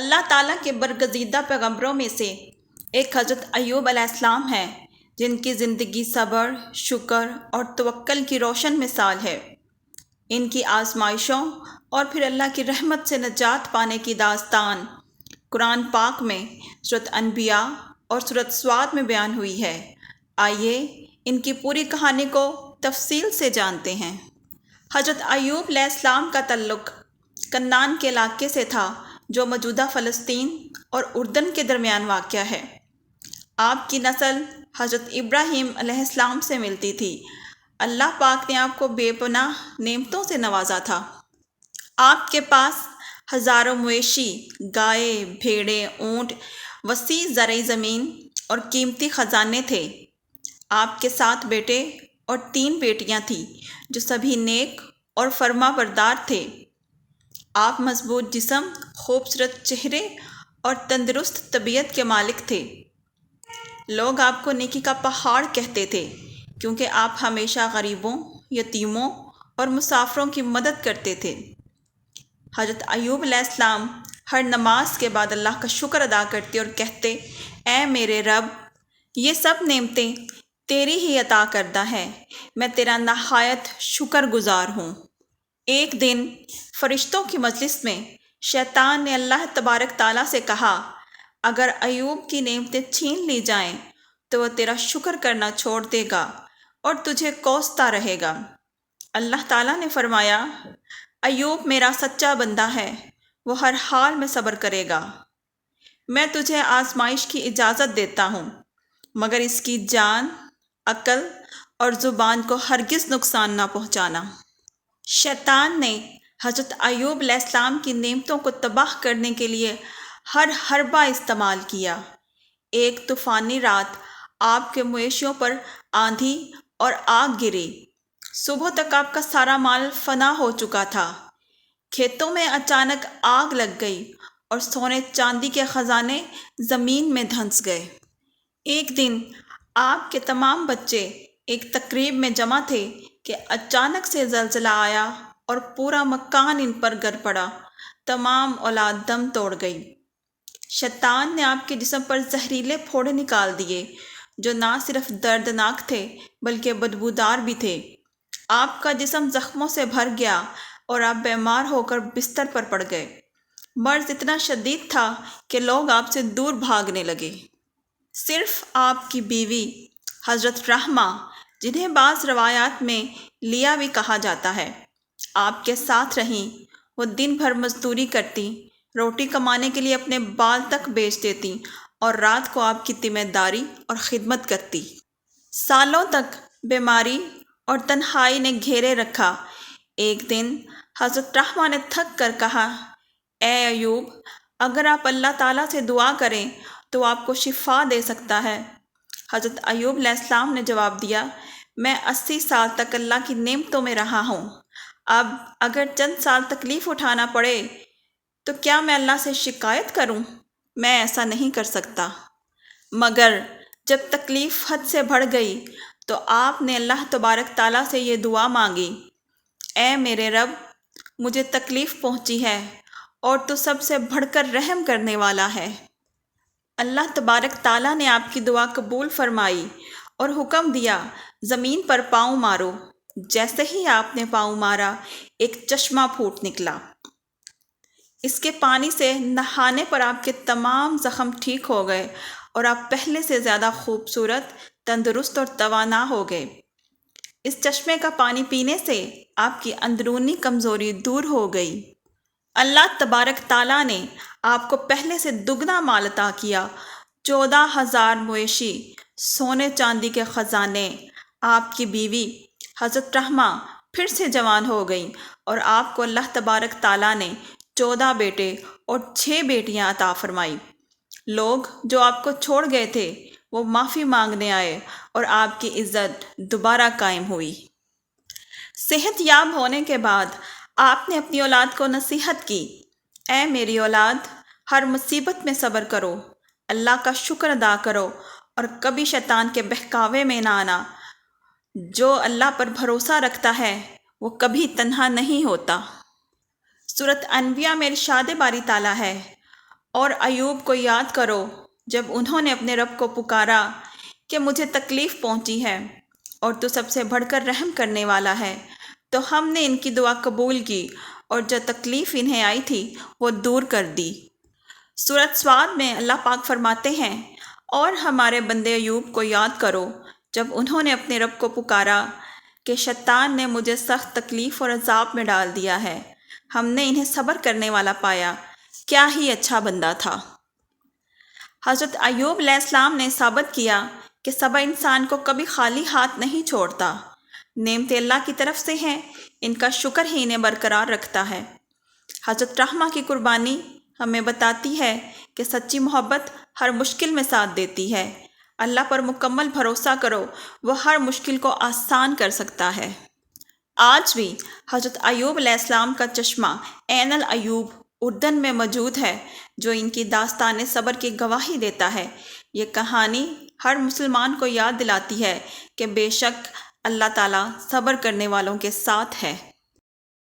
اللہ تعالیٰ کے برگزیدہ پیغمبروں میں سے ایک حضرت ایوب علیہ السلام ہیں جن کی زندگی صبر، شکر اور توکل کی روشن مثال ہے۔ ان کی آزمائشوں اور پھر اللہ کی رحمت سے نجات پانے کی داستان قرآن پاک میں صورت انبیاء اور صورت سواد میں بیان ہوئی ہے۔ آئیے ان کی پوری کہانی کو تفصیل سے جانتے ہیں۔ حضرت ایوب علیہ السلام کا تعلق کنان کے علاقے سے تھا۔ جو موجودہ فلسطین اور اردن کے درمیان واقع ہے۔ آپ کی نسل حضرت ابراہیم علیہ السلام سے ملتی تھی۔ اللہ پاک نے آپ کو بے پناہ نعمتوں سے نوازا تھا۔ آپ کے پاس ہزاروں مویشی، گائے، بھیڑے، اونٹ، وسیع زرعی زمین اور قیمتی خزانے تھے۔ آپ کے سات بیٹے اور تین بیٹیاں تھیں جو سبھی نیک اور فرما بردار تھے۔ آپ مضبوط جسم، خوبصورت چہرے اور تندرست طبیعت کے مالک تھے۔ لوگ آپ کو نیکی کا پہاڑ کہتے تھے، کیونکہ آپ ہمیشہ غریبوں، یتیموں اور مسافروں کی مدد کرتے تھے۔ حضرت ایوب علیہ السلام ہر نماز کے بعد اللہ کا شکر ادا کرتے اور کہتے، اے میرے رب، یہ سب نعمتیں تیری ہی عطا کردہ ہے میں تیرا نہایت شکر گزار ہوں۔ ایک دن فرشتوں کی مجلس میں شیطان نے اللہ تبارک تعالیٰ سے کہا، اگر ایوب کی نعمتیں چھین لی جائیں تو وہ تیرا شکر کرنا چھوڑ دے گا اور تجھے کوستا رہے گا۔ اللہ تعالیٰ نے فرمایا، ایوب میرا سچا بندہ ہے، وہ ہر حال میں صبر کرے گا۔ میں تجھے آزمائش کی اجازت دیتا ہوں، مگر اس کی جان، عقل اور زبان کو ہرگز نقصان نہ پہنچانا۔ شیطان نے حضرت ایوب علیہ السلام کی نعمتوں کو تباہ کرنے کے لیے ہر حربہ استعمال کیا۔ ایک طوفانی رات آپ کے مویشیوں پر آندھی اور آگ گری۔ صبح تک آپ کا سارا مال فنا ہو چکا تھا۔ کھیتوں میں اچانک آگ لگ گئی اور سونے چاندی کے خزانے زمین میں دھنس گئے۔ ایک دن آپ کے تمام بچے ایک تقریب میں جمع تھے۔ کہ اچانک سے زلزلہ آیا اور پورا مکان ان پر گر پڑا۔ تمام اولاد دم توڑ گئی شیطان نے آپ کے جسم پر زہریلے پھوڑے نکال دیے، جو نہ صرف دردناک تھے، بلکہ بدبودار بھی تھے۔ آپ کا جسم زخموں سے بھر گیا اور آپ بیمار ہو کر بستر پر پڑ گئے۔ مرض اتنا شدید تھا کہ لوگ آپ سے دور بھاگنے لگے۔ صرف آپ کی بیوی، حضرت رحمہ جنہیں بعض روایات میں لیا بھی کہا جاتا ہے۔ آپ کے ساتھ رہیں، وہ دن بھر مزدوری کرتی، روٹی کمانے کے لیے اپنے بال تک بیچ دیتی اور رات کو آپ کی ذمہ داری اور خدمت کرتی۔ سالوں تک بیماری اور تنہائی نے گھیرے رکھا۔ ایک دن حضرت رحمٰ نے تھک کر کہا، اے ایوب، اگر آپ اللہ تعالیٰ سے دعا کریں تو آپ کو شفا دے سکتا ہے۔ حضرت ایوب علیہ السلام نے جواب دیا میں اسی سال تک اللہ کی نعمتوں میں رہا ہوں۔ اب اگر چند سال تکلیف اٹھانا پڑے، تو کیا میں اللہ سے شکایت کروں؟ میں ایسا نہیں کر سکتا۔ مگر جب تکلیف حد سے بڑھ گئی، تو آپ نے اللہ تبارک تعالیٰ سے یہ دعا مانگی۔ اے میرے رب، مجھے تکلیف پہنچی ہے اور تو سب سے بڑھ کر رحم کرنے والا ہے۔ اللہ تبارک تعالیٰ نے آپ کی دعا قبول فرمائی۔ اور حکم دیا، زمین پر پاؤں مارو۔ جیسے ہی آپ نے پاؤں مارا، ایک چشمہ پھوٹ نکلا۔ اس کے پانی سے نہانے پر آپ کے تمام زخم ٹھیک ہو گئے اور آپ پہلے سے زیادہ خوبصورت، تندرست اور توانا ہو گئے۔ اس چشمے کا پانی پینے سے آپ کی اندرونی کمزوری دور ہو گئی۔ اللہ تبارک تعالیٰ نے آپ کو پہلے سے دگنا مال عطا کیا، چودہ ہزار مویشی۔ سونے چاندی کے خزانے، آپ کی بیوی حضرت رحمہ پھر سے جوان ہو گئیں اور آپ کو اللہ تبارک تعالیٰ نے چودہ بیٹے اور چھ بیٹیاں عطا فرمائی لوگ جو آپ کو چھوڑ گئے تھے، وہ معافی مانگنے آئے اور آپ کی عزت دوبارہ قائم ہوئی۔ صحت یاب ہونے کے بعد آپ نے اپنی اولاد کو نصیحت کی، اے میری اولاد، ہر مصیبت میں صبر کرو، اللہ کا شکر ادا کرو اور کبھی شیطان کے بہکاوے میں نہ آنا۔ جو اللہ پر بھروسہ رکھتا ہے، وہ کبھی تنہا نہیں ہوتا۔ صورت انبیاء میں ارشاد باری تعالیٰ ہے، اور ایوب کو یاد کرو، جب انہوں نے اپنے رب کو پکارا کہ مجھے تکلیف پہنچی ہے اور تو سب سے بڑھ کر رحم کرنے والا ہے، تو ہم نے ان کی دعا قبول کی اور جو تکلیف انہیں آئی تھی، وہ دور کر دی۔ صورت سواد میں اللہ پاک فرماتے ہیں اور ہمارے بندے ایوب کو یاد کرو، جب انہوں نے اپنے رب کو پکارا کہ شیطان نے مجھے سخت تکلیف اور عذاب میں ڈال دیا ہے، ہم نے انہیں صبر کرنے والا پایا۔ کیا ہی اچھا بندہ تھا۔ حضرت ایوب علیہ السلام نے ثابت کیا کہ صبا انسان کو کبھی خالی ہاتھ نہیں چھوڑتا۔ نعمت اللہ کی طرف سے ہیں، ان کا شکر ہی انہیں برقرار رکھتا ہے۔ حضرت رحمہ کی قربانی ہمیں بتاتی ہے کہ سچی محبت ہر مشکل میں ساتھ دیتی ہے۔ اللہ پر مکمل بھروسہ کرو، وہ ہر مشکل کو آسان کر سکتا ہے۔ آج بھی حضرت ایوب علیہ السلام کا چشمہ عین الایوب اردن میں موجود ہے، جو ان کی داستان صبر کی گواہی دیتا ہے۔ یہ کہانی ہر مسلمان کو یاد دلاتی ہے کہ بے شک اللہ تعالیٰ صبر کرنے والوں کے ساتھ ہے۔